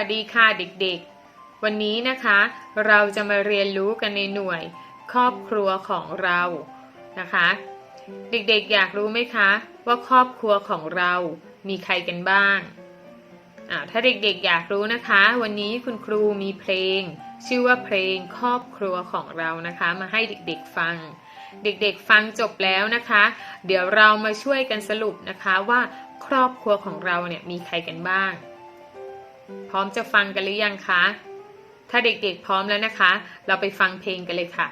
ัสดีค่ะเด็กๆ วันนี้นะคะ เราจะมาเรียนรู้กันในหน่วยครอบครัวของเรานะคะ เด็กๆอยากรู้ไหมคะ ว่าครอบครัวของเรามีใครกันบ้างอ่าถ้าเด็กๆอยากรู้นะคะ วันนี้คุณครูมีเพลง ชื่อว่าเพลงครอบครัวของเรานะคะ มาให้เด็กๆฟัง เด็กๆฟังจบแล้วนะคะ เดี๋ยวเรามาช่วยกันสรุปนะคะว่าครอบครัวของเราเนี่ยมีใครกันบ้าง พร้อมจะฟังกันหรือยังคะ ถ้าเด็กๆพร้อมแล้วนะคะ เราไปฟังเพลงกันเลยค่ะ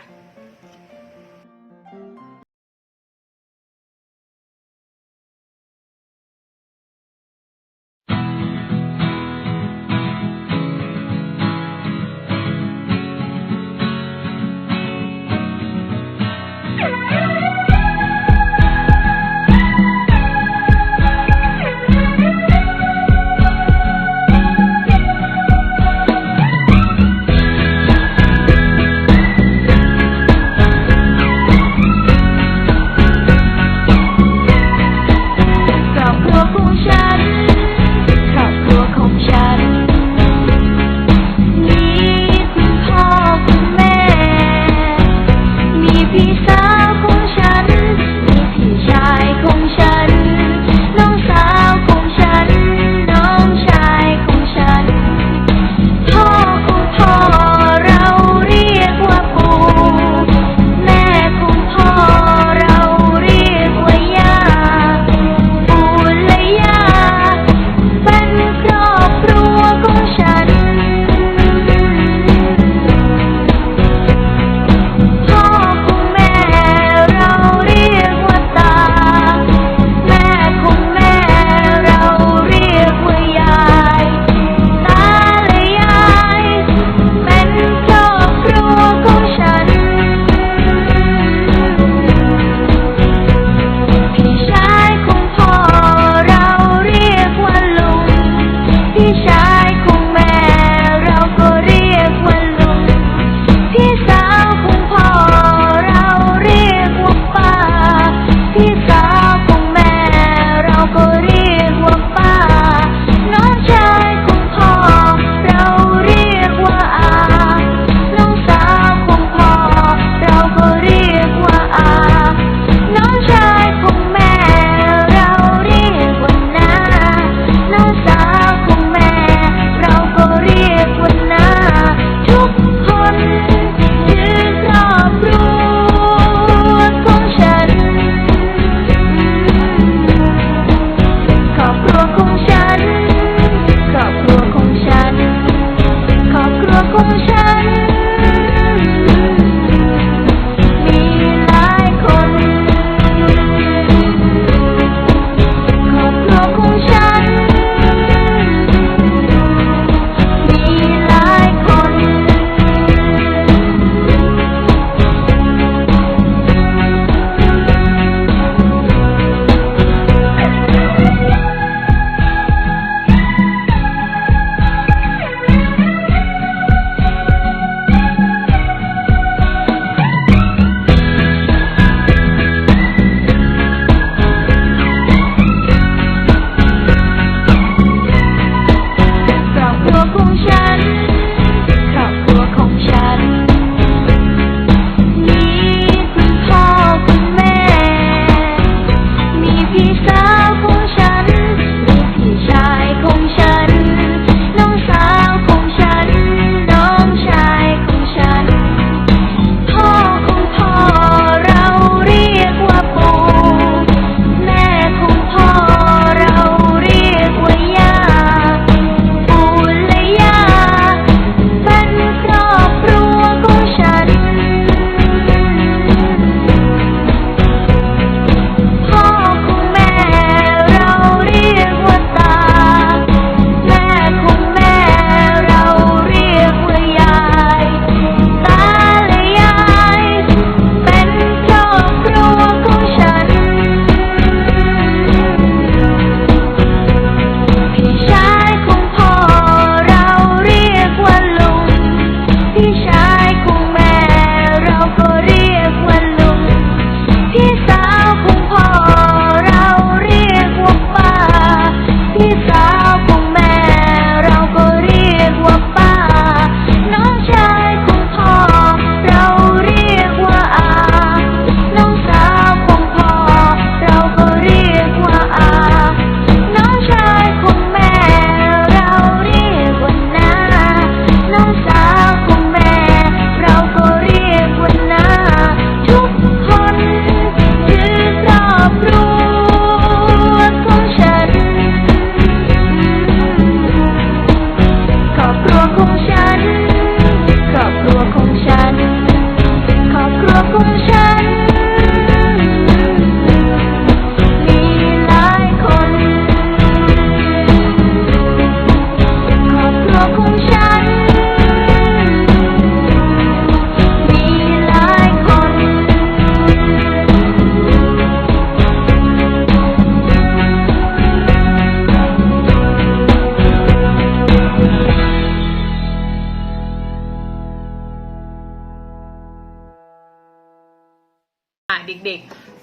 love.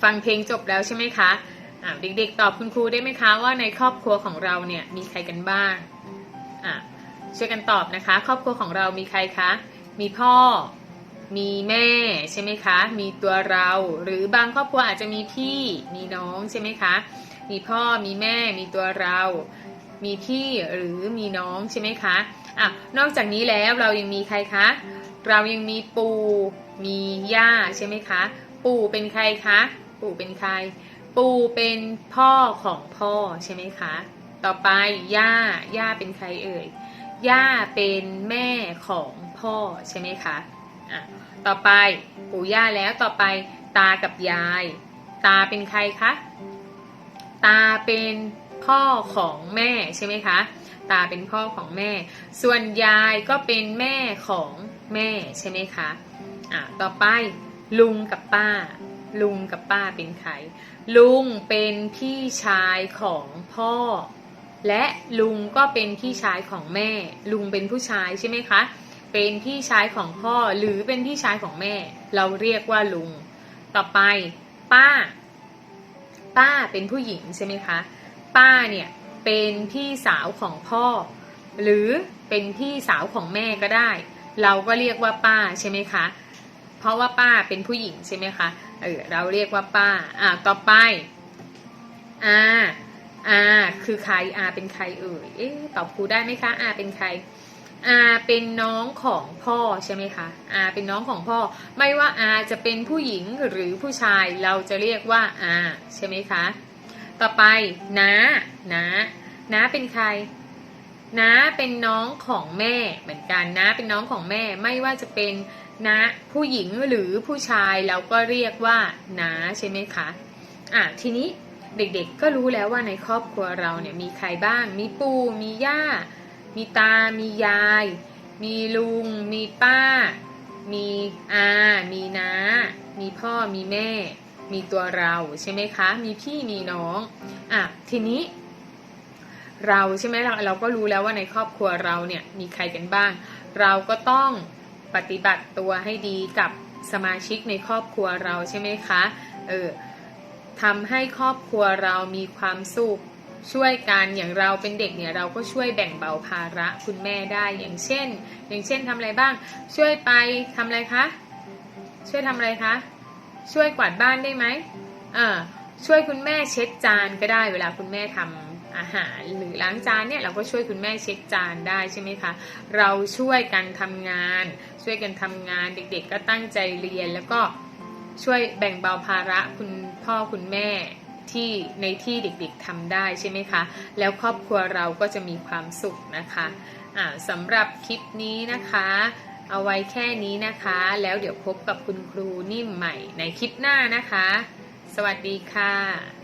ฟังเพลงจบแล้วใช่ไหมคะอ่าเด็กๆตอบคุณครูได้ไหมคะว่าในครอบครัวของเราเนี่ยมีใครกันบ้างอ่าช่วยกันตอบนะคะ ครอบครัวของเรามีใครคะ มีพ่อ มีแม่ใช่ไหมคะ มีตัวเรา หรือบางครอบครัวอาจจะมีพี่ มีน้องใช่ไหมคะ มีพ่อ มีแม่ มีตัวเรา มีพี่หรือมีน้องใช่ไหมคะอะนอกจากนี้แล้วเรายังมีใครคะ เรายังมีปู่ มีย่าใช่ไหมคะ ปู่เป็นใครคะ ปู่เป็นใคร ปู่เป็นพ่อของพ่อใช่ไหมคะ ต่อไปย่า ย่าเป็นใครเอ่ย ย่าเป็นแม่ของพ่อใช่ไหมคะอะต่อไปปู่ย่าแล้วต่อไปตากับยาย ตาเป็นใครคะ ตาเป็นพ่อของแม่ใช่ไหมคะ ตาเป็นพ่อของแม่ ส่วนยายก็เป็นแม่ของแม่ใช่ไหมคะ อะ ต่อไปลุงกับป้า ลุงกับป้าเป็นใคร ลุงเป็นพี่ชายของพ่อ และลุงก็เป็นพี่ชายของแม่ ลุงเป็นผู้ชายใช่ไหมคะ เป็นพี่ชายของพ่อหรือเป็นพี่ชายของแม่ เราเรียกว่าลุง ต่อไป ป้า ป้าเป็นผู้หญิงใช่ไหมคะ ป้าเนี่ยเป็นพี่สาวของพ่อ หรือเป็นพี่สาวของแม่ก็ได้ เราก็เรียกว่าป้าใช่ไหมคะ เพราะว่าป้าเป็นผู้หญิงใช่ไหมคะ เออเราเรียกว่าป้า อ่าต่อไปอาอาคือใครอาเป็นใครเอ่ยเอ๊ะตอบครูได้ไหมคะอาเป็นใครอาเป็นน้องของพ่อใช่ไหมคะอาเป็นน้องของพ่อ ไม่ว่าอาจะเป็นผู้หญิงหรือผู้ชายเราจะเรียกว่าอาใช่ไหมคะ ต่อไปน้าน้าน้าเป็นใคร น้าเป็นน้องของแม่เหมือนกันน้าเป็นน้องของแม่ไม่ว่าจะเป็นน้าผู้หญิงหรือผู้ชายเราก็เรียกว่าน้าใช่ไหมคะอะทีนี้เด็กๆก็รู้แล้วว่าในครอบครัวเราเนี่ยมีใครบ้าง มีปู่มีย่า มีตา มียาย มีลุง มีป้า มีอา มีน้า มีพ่อมีแม่ มีตัวเราใช่ไหมคะ มีพี่มีน้องอะทีนี้ เราใช่ไหมเราเราก็รู้แล้วว่าในครอบครัวเราเนี่ยมีใครกันบ้าง เราก็ต้องปฏิบัติตัวให้ดีกับสมาชิกในครอบครัวเราใช่ไหมคะเออทำให้ครอบครัวเรามีความสุขช่วยกันอย่างเราเป็นเด็กเนี่ยเราก็ช่วยแบ่งเบาภาระคุณแม่ได้อย่างเช่น อย่างเช่นทำอะไรบ้าง ช่วยไปทำอะไรคะช่วยทำอะไรคะช่วยกวาดบ้านได้ไหมเออช่วยคุณแม่เช็ดจานก็ได้เวลาคุณแม่ทำ อาหารหรือล้างจานเนี่ยเราก็ช่วยคุณแม่เช็ดจานได้ใช่ไหมคะเราช่วยกันทำงาน ช่วยกันทำงานเด็กๆ ก็ตั้งใจเรียน แล้วก็ช่วยแบ่งเบาภาระคุณพ่อคุณแม่ที่ในที่เด็กๆทำได้ใช่ไหมคะ แล้วครอบครัวเราก็จะมีความสุขนะคะอ่าสำหรับคลิปนี้นะคะ เอาไว้แค่นี้นะคะ แล้วเดี๋ยวพบกับคุณครูนิ่มใหม่ในคลิปหน้านะคะ สวัสดีค่ะ